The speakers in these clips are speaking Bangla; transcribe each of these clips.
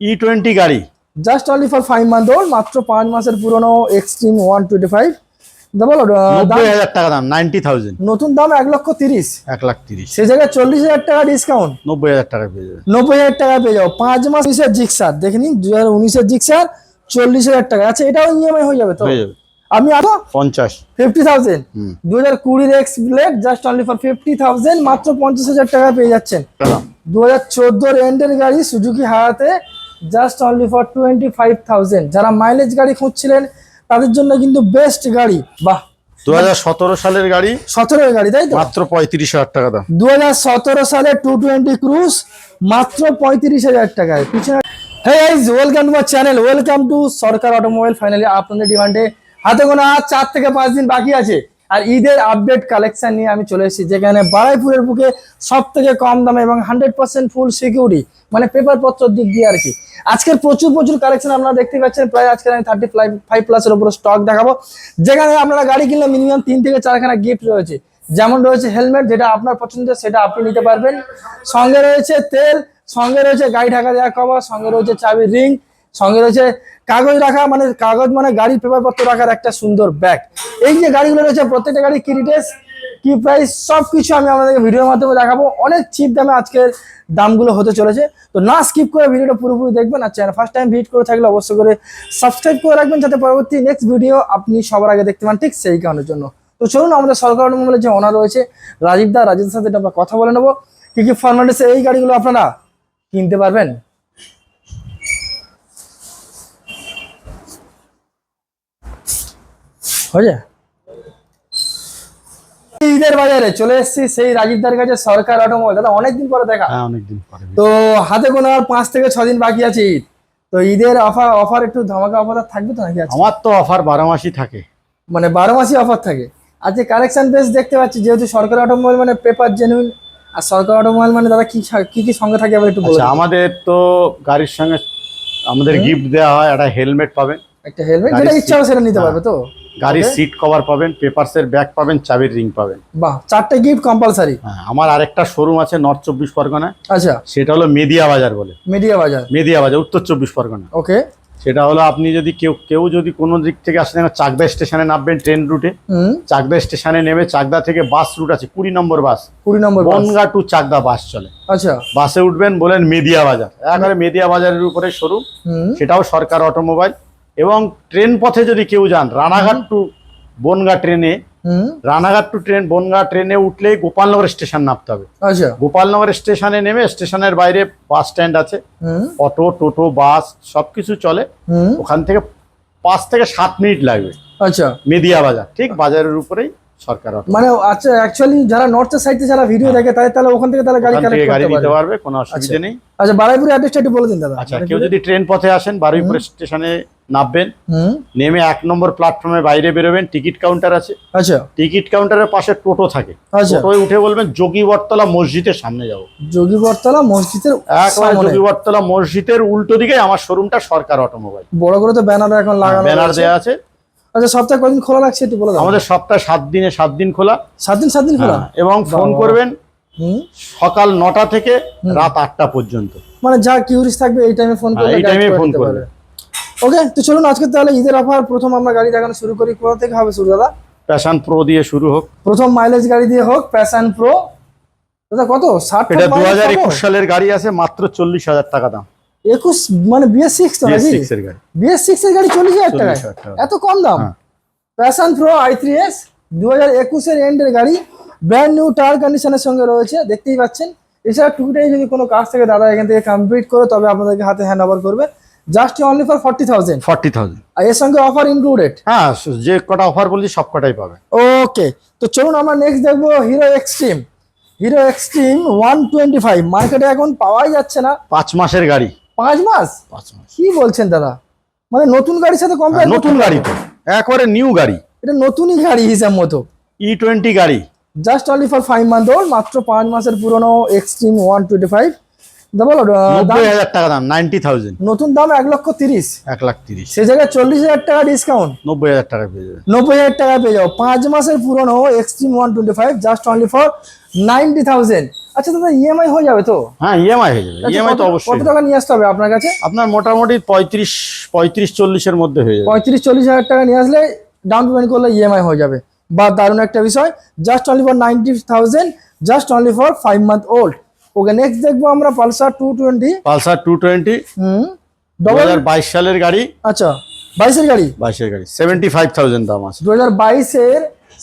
ই টোয়েন্টি E গাড়ি। Just only for five month old মাত্র পাঁচ মাসের পুরনো এক্সট্রিম ওয়ান টোয়েন্টি ফাইভ বলো হাজার টাকা দাম নাইনটি থাউজেন্ড নতুন দাম এক লক্ষ তিরিশ। এক লাখ তিরিশ। জায়গায় চল্লিশ হাজার টাকা ডিসকাউন্ট নব্বই হাজার টাকা পেয়ে যাবে। নব্বই হাজার টাকা পেয়ে পাঁচ মাস উনিশের জিক্সার দেখে নিন দু হাজার উনিশের জিক্সার চল্লিশ হাজার টাকা। আচ্ছা এটাও ইএমআই হয়ে যাবে তো? হয়ে যাবে। আমি আরও পঞ্চাশ। Fifty thousand. দু হাজার কুড়ির X blade just only for fifty thousand মাত্র পঞ্চাশ হাজার টাকা পেয়ে যাচ্ছেন। দু হাজার চোদ্দোর এন্ডের গাড়ি Suzuki hayate just only for twenty five thousand যারা মাইলেজ গাড়ি খুঁজছিলেন তাদের জন্য কিন্তু বেস্ট গাড়ি। বাহ। দু হাজার সতেরো সালের গাড়ি। সতেরোর গাড়ি তাই তো? মাত্র পঁয়ত্রিশ হাজার টাকা দাম। দু সালে টু টোয়েন্টি ক্রুজ মাত্র পঁয়ত্রিশ হাজার টাকায়। পিছনে hey guys welcome to my channel welcome to Sarkar automobile finally আপনাদের ডিমান্ডে হাতে গোনা আর চার থেকে পাঁচ দিন বাকি আছে। আর ঈদের আপডেট কালেকশন নিয়ে আমি চলে এসেছি, যেখানে বারাইপুরের বুকে সব থেকে কম দামে এবং হান্ড্রেড পার্সেন্ট ফুল সিকিউরিটি মানে পেপার পত্র দিক দিয়ে আর কি। আজকের প্রচুর প্রচুর কালেকশন আপনারা দেখতে পাচ্ছেন, প্রায় আজকে আমি থার্টি ফাইভ প্লাসের উপরে স্টক দেখাবো। যেখানে আপনারা গাড়ি কিনলে মিনিমাম তিন থেকে চারখানা গিফট রয়েছে। যেমন রয়েছে হেলমেট যেটা আপনার পছন্দের সেটা আপনি নিতে পারবেন। সঙ্গে রয়েছে তেল, সঙ্গে রয়েছে গাড়ি ঢাকা দেওয়া কভার সঙ্গে রয়েছে চাবির রিং সঙ্গে রয়েছে কাগজ রাখা মানে কাগজ মানে গাড়ির পেপারপত্র রাখার একটা সুন্দর ব্যাগ এই যে গাড়িগুলো রয়েছে, প্রত্যেকটা গাড়ি কি ডিটেলস কি প্রাইস সব কিছু আমি আপনাদেরকে ভিডিওর মাধ্যমে দেখাবো। অনেক চিপ দামে আজকের দামগুলো হতে চলেছে। তো না স্কিপ করে ভিডিওটা পুরোপুরি দেখবেন আর চ্যানেল ফার্স্ট টাইম ভিজিট করে থাকলে অবশ্যই করে সাবস্ক্রাইব করে রাখবেন, যাতে পরবর্তী নেক্সট ভিডিও আপনি সবার আগে দেখতে পান ঠিক সেই কারণের জন্য। তো চলুন, আমাদের সরকার মোবাইলের যে ওনার রয়েছে, রাজীব দা রাজীবের সাথে আমরা কথা বলে নেব। কি কি ফরম্যাটেসে এই গাড়িগুলো আপনারা কিনতে পারবেন? ঈদের বাজারে চলে এসেছি সেই রাজীবদার কাছে সরকার অটোমোবাইল দাদা অনেকদিন পরে দেখা। হ্যাঁ অনেকদিন পরে তো হাতে কোনো আর পাঁচ থেকে ছ দিন বাকি আছে ঈদ। তো ঈদের অফার অফার একটু ধামাকা অফার থাকবে তো নাকি আমার তো অফার বারো মাসই থাকে। মানে বারো মাসই অফার থাকে। আজকে কারেকশন বেস দেখতে পাচ্ছি যেহেতু সরকার অটোমোবাইল মানে পেপার জেনুইন আর সরকার অটোমোবাইল মানে দাদা কি কি কি সঙ্গে থাকে আবার একটু বলে আচ্ছা আমাদের তো গাড়ির সঙ্গে আমাদের গিফট দেওয়া হয় একটা হেলমেট পাবেন। একটা হেলমেট যেটা ইচ্ছা সেটা নিতে হ্যাঁ। পারবে তো? গাড়ির সিট কভার পাবেন পেপারসের ব্যাগ পাবেন চাবির রিং পাবেন। বাহ চারটে গিফট কম্পালসারি আমার আরেকটা শোরুম আছে নর্থ চব্বিশ পরগনায় আচ্ছা। সেটা হলো মেদিয়া বাজার বলে। মিডিয়া বাজার। মেদিয়া বাজার উত্তর চব্বিশ পরগনা। ওকে। সেটা হলো আপনি যদি কেউ কেউ যদি কোনো দিক থেকে আসেন চাকদা স্টেশনে নামবেন ট্রেন রুটে চাকদা স্টেশনে নেমে চাকদা থেকে বাস রুট আছে কুড়ি নম্বর বাস কুড়ি নম্বর। বনগা টু চাকদা বাস চলে। আচ্ছা। বাসে উঠবেন বলেন মেদিয়া বাজার। একবারে মেদিয়া বাজারের উপরে শোরুম সেটাও সরকার অটোমোবাইল এবং ট্রেন পথে যদি কেউ যান রানাঘাট টু বনগা ট্রেনে রানাঘাট টু ট্রেন বনগা ট্রেনে উঠলেই গোপালনগর স্টেশন নামতে হবে। আচ্ছা। গোপালনগর স্টেশনে নেমে স্টেশনের বাইরে বাস স্ট্যান্ড আছে। অটো টোটো বাস সবকিছু চলে। ওখান থেকে পাঁচ থেকে সাত মিনিট লাগবে। আচ্ছা। মেদিয়া বাজার ঠিক বাজারের উপরেই। সরকার মানে আচ্ছা অ্যাকচুয়ালি যারা নর্থের সাইডে যারা ভিডিও দেখে তাই তাহলে ওখান থেকে তাহলে গাড়ি কালেক্ট করতে নিতে পারবে। কোনো অসুবিধা নেই। আচ্ছা বারাইপুর অ্যাড্রেসটা একটু বলে দিন দাদা। আচ্ছা কেউ যদি ট্রেন পথে আসেন বারুইপুর স্টেশনে নামবেন। নেমে এক নম্বর প্ল্যাটফর্মে বাইরে বেরোবেন টিকিট কাউন্টার আছে। আচ্ছা। টিকিট কাউন্টারের পাশে টোটো থাকে। আচ্ছা। টোটোয় উঠে বলবেন যোগী বটতলা মসজিদের সামনে যাব যোগী বটতলা মসজিদের একবারে। যোগী বটতলা মসজিদের উল্টো দিকে আমার শোরুমটা সরকার অটোমোবাইল বড় করে তো ব্যানার এখন লাগানো ব্যানার দেওয়া আছে। আচ্ছা সপ্তাহে কদিন খোলা রাখছে একটু বলে দাও। আমাদের সপ্তাহে সাত দিনে সাত দিন খোলা। সাত দিন সাত দিন খোলা? হ্যাঁ, এবং ফোন করবেন সকাল নটা থেকে রাত আটটা পর্যন্ত। মানে যা কিউরিস থাকবে এই টাইমে ফোন হ্যাঁ, করলে এই টাইমে ফোন করবে। ওকে তো চলুন আজকে তাহলে ঈদের অফার প্রথম আমরা গাড়ি দেখানো শুরু করি। কোথা থেকে হবে শুরু দাদা? প্যাশন প্রো দিয়ে শুরু হোক। প্রথম মাইলেজ গাড়ি দিয়ে হোক প্যাশন প্রো দাদা কত? ষাট এটা দু হাজার একুশ সালের গাড়ি আছে মাত্র চল্লিশ হাজার টাকা দাম। একুশ মানে বিএস সিক্স তো নাকি? গাড়ি। বিএস সিক্স এর গাড়ি চল্লিশ হাজার টাকায়। 40,000 টাকা। এত কম দাম। Passion pro I three S দু হাজার একুশের এন্ডের গাড়ি ব্র্যান্ড নিউ টায়ার কন্ডিশনের সঙ্গে রয়েছে দেখতেই পাচ্ছেন। এছাড়া টুকিটাই যদি কোনো কাজ থেকে দাদা এখান থেকে কমপ্লিট করে তবে আপনাদেরকে হাতে হ্যান্ড ওভার করবে। Just only for forty thousand forty thousand আর এর সঙ্গে অফার ইনক্লুডেড হ্যাঁ যে কটা অফার বলছি সব কটাই পাবে। ওকে তো চলুন আমরা নেক্সট দেখব hero xtreme hero xtreme one twenty five মার্কেটে এখন পাওয়াই যাচ্ছে না। পাঁচ মাসের গাড়ি। পাঁচ মাস? পাঁচ মাস। কি বলছেন দাদা? মানে নতুন গাড়ির সাথে কম্পেয়ার নতুন গাড়ি তো। একবারে নিউ গাড়ি। এটা নতুনই গাড়ি হিসাব মতো। ই টোয়েন্টি গাড়ি। Just only for five month old মাত্র পাঁচ মাসের পুরনো এক্সট্রিম ওয়ান টোয়েন্টি ফাইভ বলো নব্বই হাজার টাকা দাম নাইনটি থাউজেন্ড নতুন দাম এক লক্ষ তিরিশ। এক লাখ তিরিশ। সে জায়গায় চল্লিশ হাজার টাকা ডিসকাউন্ট নব্বই হাজার টাকা পেয়ে যাবে। নব্বই হাজার টাকা পেয়ে যাও পাঁচ মাসের পুরনো xtreme one twenty five just only for ninety thousand আচ্ছা দাদা ইএমআই হয়ে যাবে তো? হ্যাঁ ইএমআই হয়ে যাবে। ইএমআই তো অবশ্যই। কত টাকা নিয়ে আসতে হবে আপনার কাছে? আপনার মোটামুটি পঁয়ত্রিশ পঁয়ত্রিশ চল্লিশের মধ্যে হয়ে যাবে। পঁয়ত্রিশ চল্লিশ হাজার টাকা নিয়ে আসলে ডাউন পেমেন্ট করলে ইএমআই হয়ে যাবে। বা দারুণ একটা বিষয় just only for ninety thousand just only for five month old okay next দেখব আমরা pulsar two twenty pulsar two twenty hmm দু হাজার বাইশ সালের গাড়ি। আচ্ছা বাইশের গাড়ি? বাইশের গাড়ি সেভেন্টি ফাইভ থাউজেন্ড দাম আছে। দু হাজার বাইশের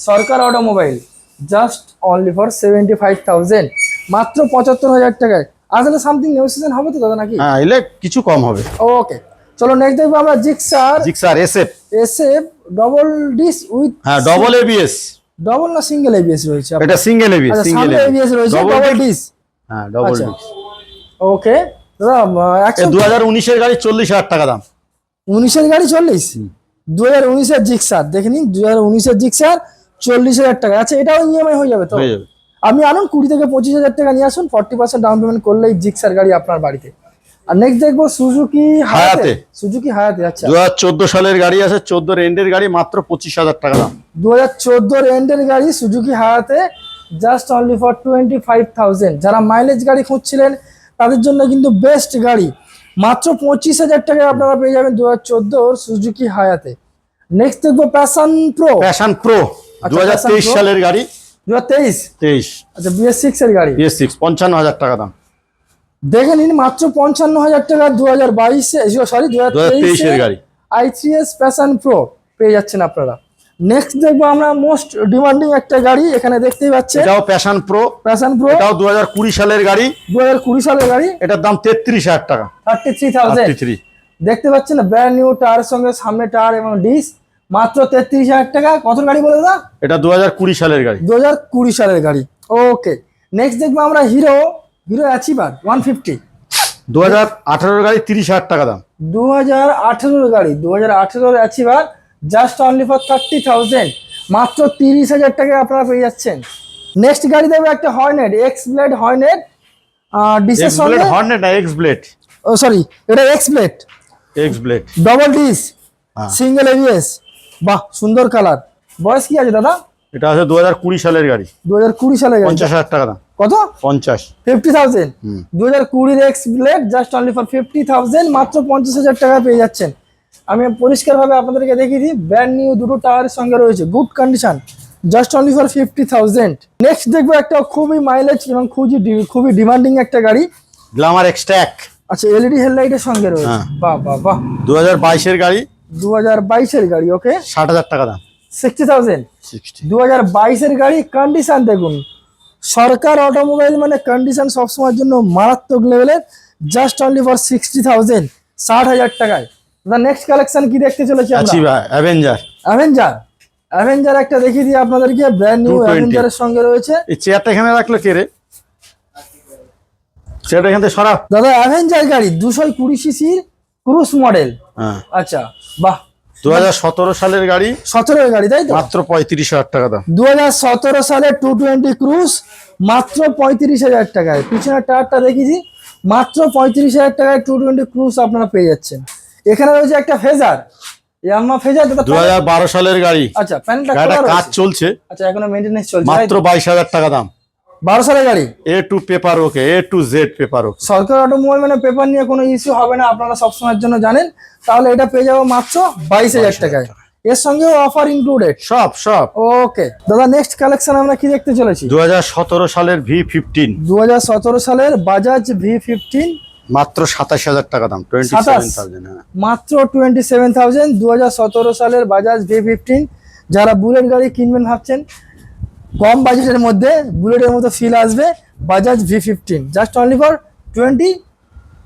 Sarkar automobile just only for seventy five thousand মাত্র পঁচাত্তর হাজার টাকায়। আসলে সামথিং নেগোসিয়েশন হবে তো দাদা নাকি? হ্যাঁ এলে কিছু কম হবে। ওকে চলো নেক্সট দেখব আমরা gixxer. Gixxer SF SF double disc with হ্যাঁ ডবল এবিএস ডবল না সিঙ্গেল এবিএস রয়েছে? এটা সিঙ্গেল এবিএস সিঙ্গেল এবিএস রয়েছে ডবল ডিস হ্যাঁ ডবল আচ্ছা। ওকে দাদা একশো দু হাজার উনিশের গাড়ি চল্লিশ হাজার টাকা দাম। উনিশের গাড়ি চল্লিশ? দু হাজার উনিশের জিক্সার দেখে নিন দু হাজার উনিশের জিক্সার চল্লিশ হাজার টাকা আচ্ছা এটাও ইএমআই হয়ে যাবে তো? হয়ে যাবে। আপনি আনুন কুড়ি থেকে পঁচিশ হাজার টাকা নিয়ে আসুন ফর্টি পার্সেন্ট ডাউন পেমেন্ট করলেই জিক্সার গাড়ি আপনার বাড়িতে। আর নেক্সট দেখব সুজুকি হায়াতে। সুজুকি হায়াতে আচ্ছা। দু চোদ্দ সালের গাড়ি আছে চোদ্দ রেন্ডের গাড়ি মাত্র পঁচিশ হাজার টাকা দাম। দু হাজার চোদ্দোর এন্ডের গাড়ি Suzuki hayate just only for twenty five thousand যারা মাইলেজ গাড়ি খুঁজছিলেন তাদের জন্য কিন্তু বেস্ট গাড়ি। মাত্র পঁচিশ হাজার টাকায় আপনারা পেয়ে যাবেন দু হাজার চোদ্দোর সুজুকি হায়াতে নেক্সট দেখব প্যাশন প্রো প্যাশন প্রো দু হাজার তেইশ সালের গাড়ি। আচ্ছা বিএস সিক্স এর গাড়ি? বিএস সিক্স পঞ্চান্ন হাজার টাকা দাম। দেখে নিন মাত্র পঞ্চান্ন হাজার টাকা দু হাজার বাইশে সরি দু হাজার তেইশের গাড়ি। I three S passion pro পেয়ে যাচ্ছেন আপনারা। নেক্সট দেখব আমরা মোস্ট ডিমান্ডিং একটা গাড়ি এখানে দেখতেই পাচ্ছেন। এটাও প্যাশন প্রো প্যাশন প্রো এটাও দু হাজার কুড়ি সালের গাড়ি। দু হাজার কুড়ি সালের গাড়ি। এটার দাম তেত্রিশ হাজার টাকা। থার্টি থ্রি থাউজেন্ড দেখতে পাচ্ছেন ব্র্যান্ড নিউ টায়ারের সঙ্গে সামনে টায়ার এবং ডিস মাত্র তেত্রিশ হাজার টাকা। কত গাড়ি বলে দাদা? এটা দু হাজার কুড়ি সালের গাড়ি। দু হাজার কুড়ি সালের গাড়ি। ওকে। নেক্সট দেখব আমরা hero. Hero achiever one fifty. দু হাজার আঠারোর গাড়ি তিরিশ হাজার টাকা দাম। দু হাজার আঠেরোর গাড়ি দু হাজার আঠেরোর achiever just only for thirty thousand মাত্র তিরিশ হাজার টাকায় আপনারা পেয়ে যাচ্ছেন। নেক্সট গাড়ি দেবো একটা হর্নেট এক্স ব্লেড হর্নেট ডিসের সঙ্গে হর্নেট না এক্স ব্লেড ও সরি এটা X blade X blade double disc. Single ABS বাহ সুন্দর কালার। বয়স কি আছে দাদা? এটা আছে দু হাজার কুড়ি সালের গাড়ি। দু হাজার কুড়ি সালে গাড়ি। পঞ্চাশ হাজার টাকা দাম। কত? পঞ্চাশ। Fifty thousand. দু হাজার কুড়ির X blade just only for fifty thousand মাত্র পঞ্চাশ হাজার টাকা পেয়ে যাচ্ছেন। আমি পরিষ্কারভাবে আপনাদেরকে দেখিয়ে দিই ব্র্যান্ড নিউ দুটো টায়ারের সঙ্গে রয়েছে good condition just only for fifty thousand. Next দেখব একটা খুবই মাইলেজ এবং খুবই ডি- খুবই ডিমান্ডিং একটা গাড়ি। গ্লামার এক্সট্যাক আচ্ছা এলইডি হেডলাইটের সঙ্গে রয়েছে। হ্যাঁ। বাহ বাহ বাহ। দু হাজার বাইশের গাড়ি। দু হাজার বাইশের গাড়ি ওকে ষাট হাজার টাকা দাম। সিক্সটি থাউজেন্ড দু হাজার বাইশের গাড়ি কন্ডিশন দেখুন। সরকার অটোমোবাইল মানে কন্ডিশন সবসময়ের জন্য মারাত্মক লেভেলের just only for sixty thousand ষাট হাজার টাকায়। দাদা নেক্সট কালেকশন কি দেখতে চলেছি আমরা? অ্যাভেঞ্জার অ্যাভেঞ্জার অ্যাভেঞ্জার একটা দেখিয়ে দিই আপনাদেরকে ব্র্যান্ড নিউ অ্যাভেঞ্জারের সঙ্গে রয়েছে। এই চেয়ারটা এখানে রাখল কে রে? চেয়ারটা এখান থেকে দাদা অ্যাভেঞ্জার গাড়ি দুশো কুড়ি সিসির ক্রুজ মডেল আচ্ছা বাহ। দু হাজার সতেরো সালের গাড়ি। সতেরোর গাড়ি তাই তো? মাত্র পঁয়ত্রিশ হাজার টাকা দাম। দু হাজার সতেরো সালে টু টোয়েন্টি ক্রুজ মাত্র পঁয়ত্রিশ হাজার টাকায়। পিছনের টায়ারটা দেখেছি মাত্র পঁয়ত্রিশ হাজার টাকায় টু টোয়েন্টি ক্রুজ আপনারা পেয়ে যাচ্ছেন। এখানে রয়েছে একটা ফেজার ইয়াম্মা ফেজার দু হাজার বারো সালের গাড়ি। আচ্ছা প্যানেলটা কাজ চলছে। আচ্ছা এখনও মেনটেনেন্স চলছে মাত্র বাইশ হাজার টাকা দাম। বারো সালের গাড়ি? A to paper okay A to Z paper okay Sarkar automobile মানে পেপার নিয়ে কোনো ইস্যু হবে না আপনারা সবসময়ের জন্য জানেন। তাহলে এটা পেয়ে যাব মাত্র বাইশ হাজার টাকায়। এর সঙ্গেও অফার ইনক্লুডেড সব সব। ওকে দাদা নেক্সট কালেকশন আমরা কি দেখতে চলেছি? দু সালের ভি ফিফটিন দু সালের বাজাজ ভি ফিফটিন মাত্র সাতাশ হাজার টাকা দাম টোয়েন্টি হ্যাঁ। মাত্র টোয়েন্টি সেভেন থাউজেন্ড দু সালের বাজাজ ভি ফিফটিন যারা বুলেট গাড়ি কিনবেন ভাবছেন কম বাজেটের মধ্যে বুলেটের মতো ফিল আসবে Bajaj V fifteen just only for twenty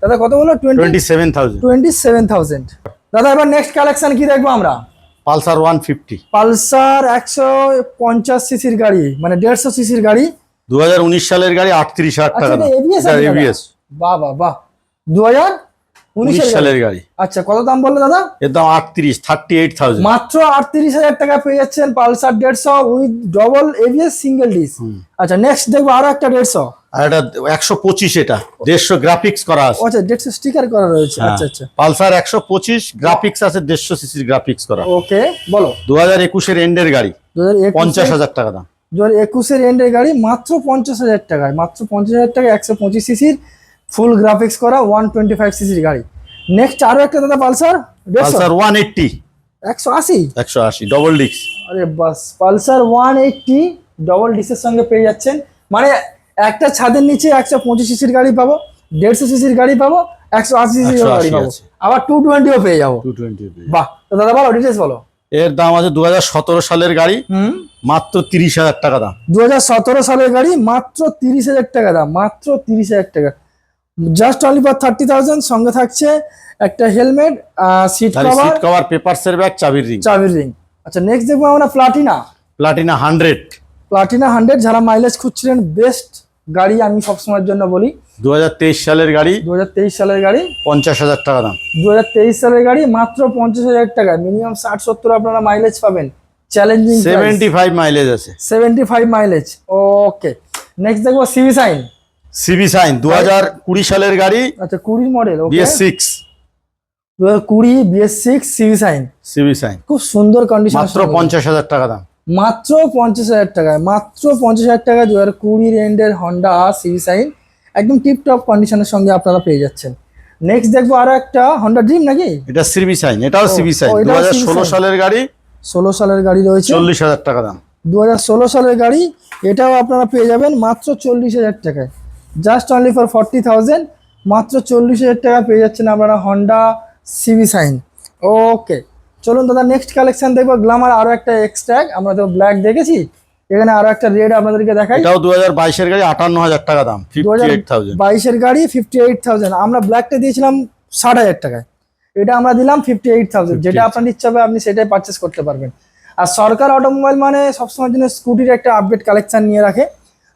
দাদা কত বলো twenty seven thousand twenty seven thousand দাদা এবার নেক্সট কালেকশন কি দেখব আমরা? পালসার ওয়ান ফিফটি পালসার একশো পঞ্চাশ সিসির গাড়ি মানে দেড়শো সিসির গাড়ি। দু উনিশ সালের গাড়ি আটত্রিশ হাজার আচ্ছা টাকা এবিএস এবিএস বাহ বাহ বাহ। দু হাজার উনিশ সালের গাড়ি। আচ্ছা কত দাম বলল দাদা? এর দাম আটত্রিশ থার্টি এইট থাউজেন্ড। মাত্র আটত্রিশ হাজার টাকা পেয়ে যাচ্ছেন পালসার দেড়শো with double ABS single disc. আচ্ছা নেক্সট দেখব আরও একটা দেড়শো। আর এটা একশো পঁচিশ এটা দেড়শো গ্রাফিক্স করা আছে। আচ্ছা দেড়শো স্টিকার করা রয়েছে। হ্যাঁ। আচ্ছা আচ্ছা। পালসার একশো পঁচিশ গ্রাফিক্স আছে দেড়শো সিসির গ্রাফিক্স করা। ওকে বলো। দু হাজার একুশের এন্ডের গাড়ি পঞ্চাশ হাজার টাকা দাম। দু হাজার একুশের এন্ডের গাড়ি মাত্র পঞ্চাশ হাজার টাকায় মাত্র পঞ্চাশ হাজার টাকায় একশো পঁচিশ সিসির ফুল গ্রাফিক্স করা ওয়ান টোয়েন্টি ফাইভ সিসির গাড়ি। নেক্সট আরও একটা দাদা পালসার পালসার ওয়ান এইটটি একশো আশি? একশো আশি ডবল ডিস্ক আরে বাস পালসার ওয়ান এইটটি ডবল ডিসের সঙ্গে পেয়ে যাচ্ছেন। মানে একটা ছাদের নিচে একশো পঁচিশ সিসির গাড়ি পাবো দেড়শো সিসির গাড়ি পাবো একশো আশি সিসির 180 গাড়ি পাবো। আবার টু টোয়েন্টিও পেয়ে যাব। টু টোয়েন্টি বাহ দাদা বলো ডিটেলস বলো। এর দাম আছে দু হাজার সতেরো সালের গাড়ি হুম। মাত্র তিরিশ হাজার টাকা দাম। দু হাজার সতেরো সালের গাড়ি মাত্র তিরিশ হাজার টাকা দাম মাত্র তিরিশ হাজার টাকা। Just only for thirty thousand সঙ্গে থাকছে একটা helmet seat cover seat cover পেপারসের bag চাবির রিং চাবির রিং আচ্ছা নেক্সট দেখব আমরা platina platina hundred platina hundred যারা মাইলেজ খুঁজছিলেন বেস্ট গাড়ি আমি সবসময়ের জন্য বলি। দু হাজার তেইশ সালের গাড়ি দু হাজার তেইশ সালের গাড়ি। পঞ্চাশ হাজার টাকা দাম। দু হাজার তেইশ সালের গাড়ি মাত্র পঞ্চাশ হাজার টাকা মিনিমাম ষাট সত্তর আপনারা মাইলেজ পাবেন। চ্যালেঞ্জিং সেভেন্টি ফাইভ মাইলেজ আছে। Seventy five mileage okay next দেখব সিভি সাইন সিবি সাইন দু হাজার কুড়ি সালের গাড়ি আচ্ছা কুড়ির মডেল বিএস সিক্স। দু হাজার কুড়ি BS six CB Shine. CB Shine. খুব সুন্দর কন্ডিশন মাত্র পঞ্চাশ হাজার টাকা দাম। মাত্র পঞ্চাশ হাজার টাকায় মাত্র পঞ্চাশ হাজার টাকা দু হাজার কুড়ির এন্ডের হন্ডা সিভি সাইন একদম টিপটপ কন্ডিশনের সঙ্গে আপনারা পেয়ে যাচ্ছেন। নেক্সট দেখব আরও একটা হন্ডা ড্রিম নাকি? এটা সিবি সাইন এটাও সিবি সাইন। দু হাজার ষোলো সালের গাড়ি ষোলো সালের গাড়ি রয়েছে। চল্লিশ হাজার টাকা দাম। দু হাজার ষোলো সালের গাড়ি এটাও আপনারা পেয়ে যাবেন মাত্র চল্লিশ হাজার টাকায়। Just only for forty thousand মাত্র চল্লিশ হাজার টাকা পেয়ে যাচ্ছেন আপনারা হন্ডা সিভি সাইন ওকে চলুন দাদা নেক্সট কালেকশন দেখব। গ্লামার আরও একটা এক্সট্রাক আমরা তো ব্ল্যাক দেখেছি। এখানে আরও একটা রেড আপনাদেরকে দেখাই। এটাও দু হাজার বাইশের গাড়ি আটান্ন হাজার টাকা দাম দু ফিফটি হাজার এইট থাউজেন্ড বাইশের গাড়ি ফিফটি এইট থাউজেন্ড আমরা ব্ল্যাকটা দিয়েছিলাম ষাট হাজার টাকায়। এটা আমরা দিলাম ফিফটি এইট থাউজেন্ড যেটা আপনার ইচ্ছা হবে আপনি সেটাই পারচেস করতে পারবেন। আর সরকার অটোমোবাইল মানে সবসময়ের জন্য স্কুটির একটা আপডেট কালেকশন নিয়ে রাখে।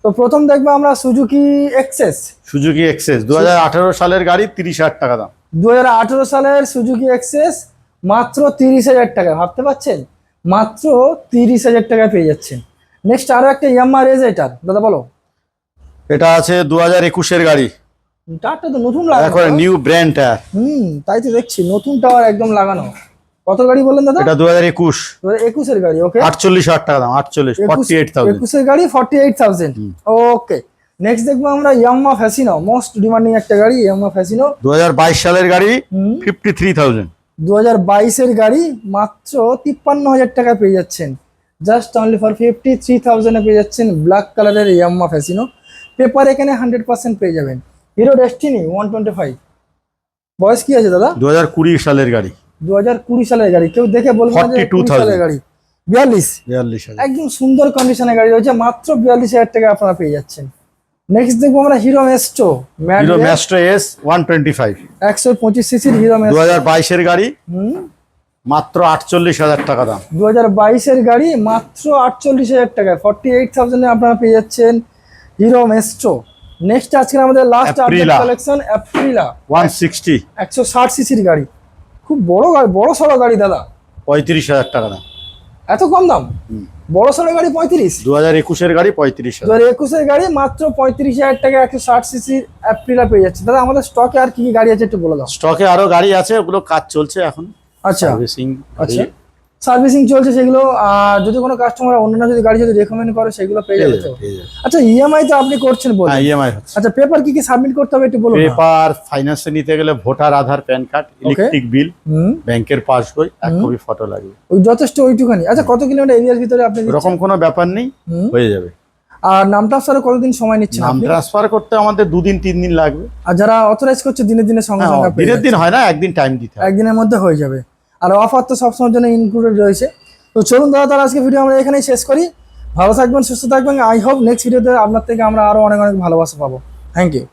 তো প্রথম দেখব আমরা সুজুকি এক্সেস। সুজুকি এক্সেস দু হাজার আঠারো সালের গাড়ি তিরিশ হাজার টাকা দাম। দু হাজার আঠেরো সালের সুজুকি এক্সেস মাত্র তিরিশ হাজার টাকা ভাবতে পারছেন? মাত্র তিরিশ হাজার টাকা পেয়ে যাচ্ছেন। নেক্সট আরও একটা ইয়াম্মা রেজ এটার দাদা বলো। এটা আছে দু হাজার একুশের গাড়ি। টারটা তো নতুন লাগানো। এখন নিউ ব্র্যান্ড টায়ার হুম তাই তো দেখছি নতুন টাওয়ার একদম লাগানো। কত গাড়ি বললেন দাদা? এটা দু হাজার একুশ। একুশের গাড়ি ওকে আটচল্লিশ হাজার টাকা দাম আটচল্লিশ ফর্টি এইট থাউজেন্ড একুশের গাড়ি forty eight thousand okay next দেখব আমরা ইয়াম্মা ফ্যাসিনো মোস্ট ডিমান্ডিং একটা গাড়ি ইয়াম্মা ফ্যাসিনো দু হাজার বাইশ সালের গাড়ি হুম। ফিফটি থ্রি থাউজেন্ড দু হাজার বাইশের গাড়ি মাত্র তিপ্পান্ন হাজার টাকা পেয়ে যাচ্ছেন। Just only for fifty three থাউজেন্ডে পেয়ে যাচ্ছেন ব্ল্যাক কালারের ইয়াম্মা ফ্যাসিনো পেপার এখানে হান্ড্রেড পার্সেন্ট পেয়ে যাবেন। Hero Destini one twenty five বয়স কি আছে দাদা? দু হাজার কুড়ি সালের গাড়ি। দু হাজার কুড়ি সালের গাড়ি। কেউ দেখে বলবেন না যে 42,000 কুড়ি সালের গাড়ি। বিয়াল্লিশ। বিয়াল্লিশ হাজার। একদম সুন্দর কন্ডিশনের গাড়ি রয়েছে মাত্র বিয়াল্লিশ হাজার টাকা আপনারা পেয়ে যাচ্ছেন। নেক্সট দেখব আমরা Hero Maestro Hero Maestro S one twenty five একশো পঁচিশ সিসির হিরো মেস্টো হাজার বাইশের গাড়ি হুম। মাত্র আটচল্লিশ হাজার টাকা দাম। দু হাজার বাইশের গাড়ি মাত্র আটচল্লিশ হাজার টাকায়। ফর্টি এইট থাউজেন্ডে আপনারা পেয়ে যাচ্ছেন হিরো মেস্ট্রো নেক্সট আজকে আমাদের last update collection Aprilia one sixty একশো ষাট সিসির গাড়ি। খুব বড় গাড়ি বড় সড়ো গাড়ি দাদা। পঁয়ত্রিশ হাজার টাকা দাম। এত কম দাম? বড় সড়ো গাড়ি পঁয়ত্রিশ? দু হাজার একুশের গাড়ি পঁয়ত্রিশ দু হাজার একুশের গাড়ি মাত্র পঁয়ত্রিশ হাজার টাকা একশো ষাট সিসির অ্যাপ্রিলা পেয়ে যাচ্ছে। দাদা আমাদের স্টকে আর কি কি গাড়ি আছে একটু বলে দাও। স্টকে আরও গাড়ি আছে ওগুলো কাজ চলছে এখন। আচ্ছা। সার্ভিসিং আচ্ছা। সার্ভিসিং চলছে সেগুলো আর যদি কোনো কাস্টমার অন্যান্য যদি গাড়ি যদি রেকমেন্ড করে সেগুলো পেয়ে যাবে আচ্ছা ইএমআই তো আপনি করছেন বলুন। হ্যাঁ ইএমআই হচ্ছে। আচ্ছা পেপার কি কি সাবমিট করতে হবে একটু বলুন। পেপার ফাইন্যান্সে নিতে গেলে voter Aadhaar PAN card electric bill ব্যাংকের পাসবই এক কপি ফটো লাগবে। ওই যথেষ্ট ওইটুখানি। আচ্ছা কত কিলোমিটার এরিয়ার ভিতরে আপনি এরকম কোনো ব্যাপার নেই হয়ে যাবে। আর নাম ট্রান্সফারে কতদিন সময় নিচ্ছে নাম ট্রান্সফার করতে আমাদের দুদিন তিন দিন লাগবে। আর যারা অথরাইজ করছে দিনে দিনে সঙ্গে হ্যাঁ, সঙ্গে দিনের দিন হয় না একদিন টাইম দিতে হয়। একদিনের মধ্যে হয়ে যাবে। আর অফার তো সবসময়ের জন্য ইনক্লুডেড রয়েছে। তো চলুন দাদা, তাহলে আজকে ভিডিও আমরা এখানেই শেষ করি। ভালো থাকবেন, সুস্থ থাকবেন। আই হোপ নেক্সট ভিডিওতে আপনার থেকে আমরা আরও অনেক অনেক ভালোবাসা পাবো। Thank you